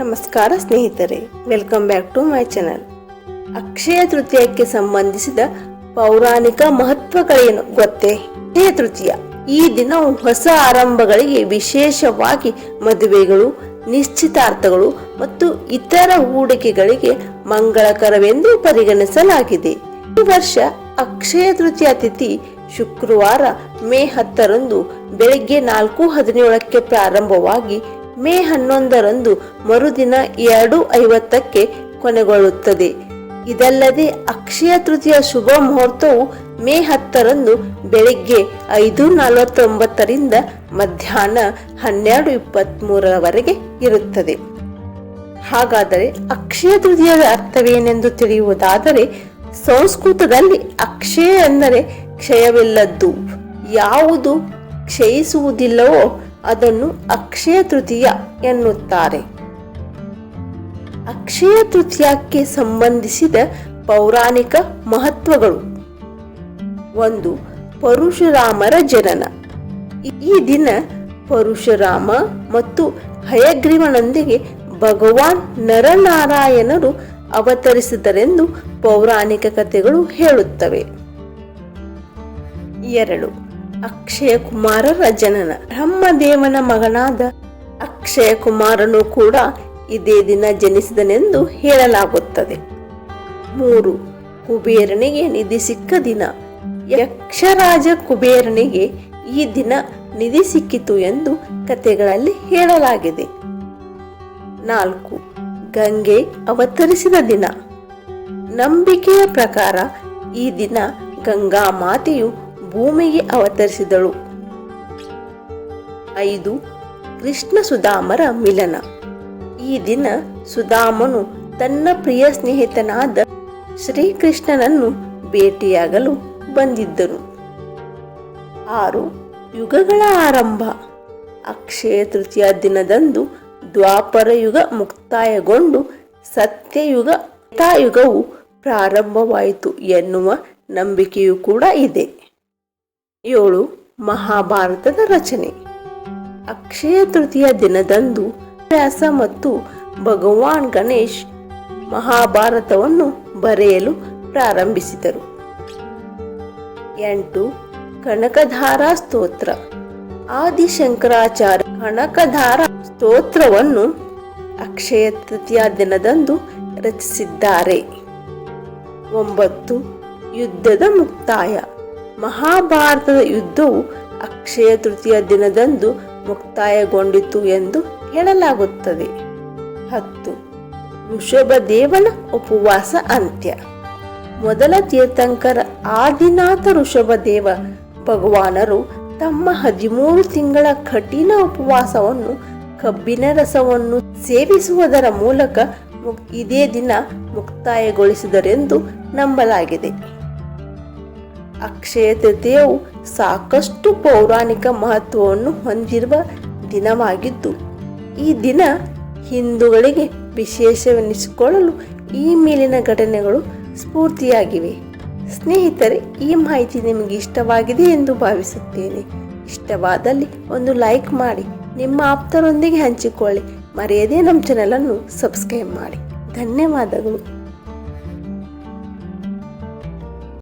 ನಮಸ್ಕಾರ ಸ್ನೇಹಿತರೆ welcome back to my channel ಅಕ್ಷಯ ತೃತೀಯಕ್ಕೆ ಸಂಬಂಧಿಸಿದ ಪೌರಾಣಿಕ ಮಹತ್ವಗಳೇನು ಗೊತ್ತೇ? ಅಕ್ಷಯ ತೃತೀಯ. ಈ ದಿನವು ಹೊಸ ಆರಂಭಗಳಿಗೆ ವಿಶೇಷವಾಗಿ ಮದುವೆಗಳು, ನಿಶ್ಚಿತಾರ್ಥಗಳು ಮತ್ತು ಇತರ ಹೂಡಿಕೆಗಳಿಗೆ ಮಂಗಳಕರವೆಂದು ಪರಿಗಣಿಸಲಾಗಿದೆ. ಈ ವರ್ಷ ಅಕ್ಷಯ ತೃತೀಯ ತಿಥಿ ಶುಕ್ರವಾರ ಮೇ ಹತ್ತರಂದು ಬೆಳಗ್ಗೆ ನಾಲ್ಕು ಹದಿನೇಳಕ್ಕೆ ಪ್ರಾರಂಭವಾಗಿ ಮೇ ಹನ್ನೊಂದರಂದು ಮರುದಿನ ಎರಡು ಐವತ್ತಕ್ಕೆ ಕೊನೆಗೊಳ್ಳುತ್ತದೆ. ಇದಲ್ಲದೆ ಅಕ್ಷಯ ತೃತೀಯ ಶುಭ ಮುಹೂರ್ತವು ಮೇ ಹತ್ತರಂದು ಬೆಳಿಗ್ಗೆ ಐದು ನಲವತ್ತೊಂಬತ್ತರಿಂದ ಮಧ್ಯಾಹ್ನ ಹನ್ನೆರಡು ಇಪ್ಪತ್ತ್ಮೂರರವರೆಗೆ ಇರುತ್ತದೆ. ಹಾಗಾದರೆ ಅಕ್ಷಯ ತೃತೀಯದ ಅರ್ಥವೇನೆಂದು ತಿಳಿಯುವುದಾದರೆ ಸಂಸ್ಕೃತದಲ್ಲಿ ಅಕ್ಷಯ ಎಂದರೆ ಕ್ಷಯವಿಲ್ಲದ್ದು. ಯಾವುದು ಕ್ಷಯಿಸುವುದಿಲ್ಲವೋ ಅದನ್ನು ಅಕ್ಷಯ ತೃತೀಯ ಎನ್ನುತ್ತಾರೆ. ಅಕ್ಷಯ ತೃತೀಯಕ್ಕೆ ಸಂಬಂಧಿಸಿದ ಪೌರಾಣಿಕ ಮಹತ್ವಗಳು. ಒಂದು, ಪರಶುರಾಮರ ಜನನ. ಈ ದಿನ ಪರಶುರಾಮ ಮತ್ತು ಹಯಗ್ರೀವನೊಂದಿಗೆ ಭಗವಾನ್ ನರನಾರಾಯಣರು ಅವತರಿಸಿದರೆಂದು ಪೌರಾಣಿಕ ಕಥೆಗಳು ಹೇಳುತ್ತವೆ. ಎರಡು ಅಕ್ಷಯ ಕುಮಾರರ ಜನನ. ಬ್ರಹ್ಮದೇವನ ಮಗನಾದ ಅಕ್ಷಯ ಕುಮಾರನು ಕೂಡ ಇದೇ ದಿನ ಜನಿಸಿದನೆಂದು ಹೇಳಲಾಗುತ್ತದೆ. ಮೂರು, ಕುಬೇರನಿಗೆ ನಿಧಿ ಸಿಕ್ಕ ದಿನ. ಯಕ್ಷರಾಜ ಕುಬೇರನಿಗೆ ಈ ದಿನ ನಿಧಿ ಸಿಕ್ಕಿತು ಎಂದು ಕಥೆಗಳಲ್ಲಿ ಹೇಳಲಾಗಿದೆ. ನಾಲ್ಕು, ಗಂಗೆ ಅವತರಿಸಿದ ದಿನ. ನಂಬಿಕೆಯ ಪ್ರಕಾರ ಈ ದಿನ ಗಂಗಾ ಮಾತೆಯು ಭೂಮಿಗೆ ಅವತರಿಸಿದಳು. ಐದು, ಕೃಷ್ಣ ಸುಧಾಮರ ಮಿಲನ. ಈ ದಿನ ಸುಧಾಮನು ತನ್ನ ಪ್ರಿಯ ಸ್ನೇಹಿತನಾದ ಶ್ರೀಕೃಷ್ಣನನ್ನು ಭೇಟಿಯಾಗಲು ಬಂದಿದ್ದನು ಆರು, ಯುಗಗಳ ಆರಂಭ. ಅಕ್ಷಯ ತೃತೀಯ ದಿನದಂದು ದ್ವಾಪರ ಯುಗ ಮುಕ್ತಾಯಗೊಂಡು ಸತ್ಯಯುಗ ಯುಗವು ಪ್ರಾರಂಭವಾಯಿತು ಎನ್ನುವ ನಂಬಿಕೆಯೂ ಕೂಡ ಇದೆ. ಏಳು ಮಹಾಭಾರತದ ರಚನೆ. ಅಕ್ಷಯ ತೃತೀಯ ದಿನದಂದು ವ್ಯಾಸ ಮತ್ತು ಭಗವಾನ್ ಗಣೇಶ್ ಮಹಾಭಾರತವನ್ನು ಬರೆಯಲು ಪ್ರಾರಂಭಿಸಿದರು. ಎಂಟು ಕನಕಧಾರ ಸ್ತೋತ್ರ. ಆದಿಶಂಕರಾಚಾರ್ಯ ಕನಕಧಾರ ಸ್ತೋತ್ರವನ್ನು ಅಕ್ಷಯ ತೃತೀಯ ದಿನದಂದು ರಚಿಸಿದ್ದಾರೆ. ಒಂಬತ್ತು ಯುದ್ಧದ ಮುಕ್ತಾಯ. ಮಹಾಭಾರತದ ಯುದ್ಧವು ಅಕ್ಷಯ ತೃತೀಯ ದಿನದಂದು ಮುಕ್ತಾಯಗೊಂಡಿತು ಎಂದು ಹೇಳಲಾಗುತ್ತದೆ. ಹತ್ತು. ಋಷಭದೇವನ ಉಪವಾಸ ಅಂತ್ಯ. ಮೊದಲ ತೀರ್ಥಂಕರ ಆದಿನಾಥ ಋಷಭದೇವ ಭಗವಾನರು ತಮ್ಮ ಹದಿಮೂರು ತಿಂಗಳ ಕಠಿಣ ಉಪವಾಸವನ್ನು ಕಬ್ಬಿನ ರಸವನ್ನು ಸೇವಿಸುವುದರ ಮೂಲಕ ಇದೇ ದಿನ ಮುಕ್ತಾಯಗೊಳಿಸಿದರೆಂದು ನಂಬಲಾಗಿದೆ. ಅಕ್ಷಯ ತೃತೀಯವು ಸಾಕಷ್ಟು ಪೌರಾಣಿಕ ಮಹತ್ವವನ್ನು ಹೊಂದಿರುವ ದಿನವಾಗಿದ್ದು, ಈ ದಿನ ಹಿಂದೂಗಳಿಗೆ ವಿಶೇಷವೆನಿಸಿಕೊಳ್ಳಲು ಈ ಮೇಲಿನ ಘಟನೆಗಳು ಸ್ಫೂರ್ತಿಯಾಗಿವೆ. ಸ್ನೇಹಿತರೆ, ಈ ಮಾಹಿತಿ ನಿಮಗೆ ಇಷ್ಟವಾಗಿದೆ ಎಂದು ಭಾವಿಸುತ್ತೇನೆ. ಇಷ್ಟವಾದಲ್ಲಿ ಒಂದು ಲೈಕ್ ಮಾಡಿ, ನಿಮ್ಮ ಆಪ್ತರೊಂದಿಗೆ ಹಂಚಿಕೊಳ್ಳಿ. ಮರೆಯದೇ ನಮ್ಮ ಚಾನಲನ್ನು ಸಬ್ಸ್ಕ್ರೈಬ್ ಮಾಡಿ. ಧನ್ಯವಾದಗಳು.